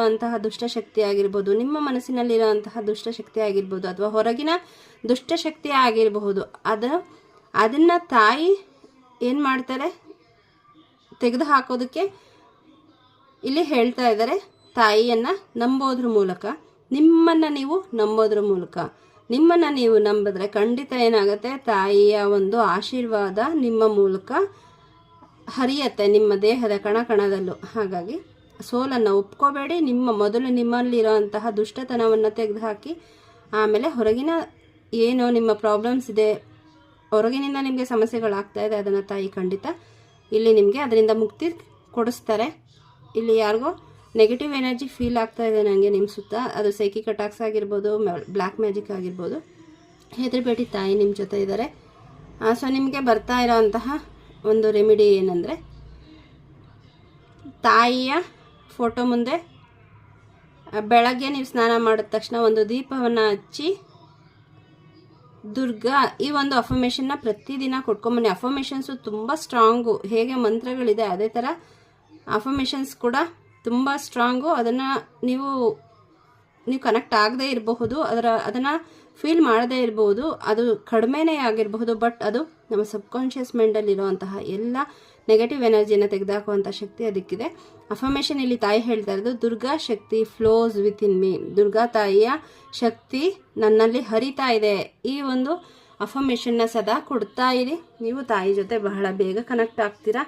ಅಂತಹ ದುಷ್ಟಶಕ್ತಿ ಆಗಿರ್ಬೋದು, ನಿಮ್ಮ ಮನಸ್ಸಿನಲ್ಲಿರುವಂತಹ ದುಷ್ಟಶಕ್ತಿ ಆಗಿರ್ಬೋದು ಅಥವಾ ಹೊರಗಿನ ದುಷ್ಟಶಕ್ತಿ ಆಗಿರಬಹುದು, ಅದ, ಅದನ್ನು ತಾಯಿ ಏನು ಮಾಡ್ತಾರೆ? ತೆಗೆದು ಹಾಕೋದಕ್ಕೆ ಇಲ್ಲಿ ಹೇಳ್ತಾ ಇದ್ದಾರೆ, ತಾಯಿಯನ್ನು ನಂಬೋದ್ರ ಮೂಲಕ, ನಿಮ್ಮನ್ನು ನೀವು ನಂಬೋದ್ರ ಮೂಲಕ. ನಿಮ್ಮನ್ನು ನೀವು ನಂಬಿದ್ರೆ ಖಂಡಿತ ಏನಾಗುತ್ತೆ? ತಾಯಿಯ ಒಂದು ಆಶೀರ್ವಾದ ನಿಮ್ಮ ಮೂಲಕ ಹರಿಯತ್ತೆ, ನಿಮ್ಮ ದೇಹದ ಕಣ ಕಣದಲ್ಲೂ ಹಾಗಾಗಿ ಸೋಲನ್ನು ಒಪ್ಕೋಬೇಡಿ ನಿಮ್ಮ ಮೊದಲು ನಿಮ್ಮಲ್ಲಿರೋಂತಹ ದುಷ್ಟತನವನ್ನು ತೆಗೆದುಹಾಕಿ, ಆಮೇಲೆ ಹೊರಗಿನ ಏನು ನಿಮ್ಮ ಪ್ರಾಬ್ಲಮ್ಸ್ ಇದೆ, ಹೊರಗಿನಿಂದ ನಿಮಗೆ ಸಮಸ್ಯೆಗಳಾಗ್ತಾ ಇದೆ, ಅದನ್ನು ತಾಯಿ ಖಂಡಿತ ಇಲ್ಲಿ ನಿಮಗೆ ಅದರಿಂದ ಮುಕ್ತಿ ಕೊಡಿಸ್ತಾರೆ. ಇಲ್ಲಿ ಯಾರಿಗೋ ನೆಗೆಟಿವ್ ಎನರ್ಜಿ ಫೀಲ್ ಆಗ್ತಾ ಇದೆ ನನಗೆ ನಿಮ್ಮ ಸುತ್ತ. ಅದು ಸೈಕಿಕ್ ಅಟ್ಯಾಕ್ಸ್ ಆಗಿರ್ಬೋದು ಬ್ಲ್ಯಾಕ್ ಮ್ಯಾಜಿಕ್ ಆಗಿರ್ಬೋದು. ಹೆದರಿಬೇಡಿ ತಾಯಿ ನಿಮ್ಮ ಜೊತೆ ಇದ್ದಾರೆ. ಸೊ ನಿಮಗೆ ಬರ್ತಾ ಇರೋಂತಹ ಒಂದು ರೆಮಿಡಿ ಏನಂದರೆ, ತಾಯಿಯ ಫೋಟೋ ಮುಂದೆ. ಬೆಳಗ್ಗೆ ನೀವು ಸ್ನಾನ ಮಾಡಿದ ತಕ್ಷಣ ಒಂದು ದೀಪವನ್ನು ಹಚ್ಚಿ, ದುರ್ಗಾ ಈ ಒಂದು ಅಫರ್ಮೇಷನ್ನ ಪ್ರತಿದಿನ ಕೊಟ್ಕೊಂಬನ್ನಿ. ಅಫರ್ಮೇಷನ್ಸು ತುಂಬ ಸ್ಟ್ರಾಂಗು ಹೇಗೆ ಮಂತ್ರಗಳಿದೆ ಅದೇ ಥರ ಅಫರ್ಮೇಷನ್ಸ್ ಕೂಡ ತುಂಬ ಸ್ಟ್ರಾಂಗು ಅದನ್ನು ನೀವು ನೀವು ಕನೆಕ್ಟ್ ಆಗದೇ ಇರಬಹುದು. ಅದರ, ಅದನ್ನು ಫೀಲ್ ಮಾಡದೇ ಇರಬಹುದು. ಅದು ಕಡಿಮೆನೇ ಆಗಿರಬಹುದು ಬಟ್ ಅದು ನಮ್ಮ ಸಬ್ಕಾನ್ಷಿಯಸ್ ಮೈಂಡಲ್ಲಿರುವಂತಹ ಎಲ್ಲ ನೆಗೆಟಿವ್ ಎನರ್ಜಿಯನ್ನು ತೆಗೆದುಹಾಕುವಂಥ ಶಕ್ತಿ ಅದಕ್ಕಿದೆ. ಅಫರ್ಮೇಷನ್ ಇಲ್ಲಿ ತಾಯಿ ಹೇಳ್ತಾ ಇರೋದು, ದುರ್ಗಾ ಶಕ್ತಿ flows with in me Durga ತಾಯಿಯ ಶಕ್ತಿ ನನ್ನಲ್ಲಿ ಹರಿತಾ ಇದೆ. ಈ ಒಂದು ಅಫರ್ಮೇಷನ್ನ ಸದಾ ಕೊಡ್ತಾ ಇರಿ. ನೀವು ತಾಯಿ ಜೊತೆ ಬಹಳ ಬೇಗ ಕನೆಕ್ಟ್ ಆಗ್ತೀರಾ?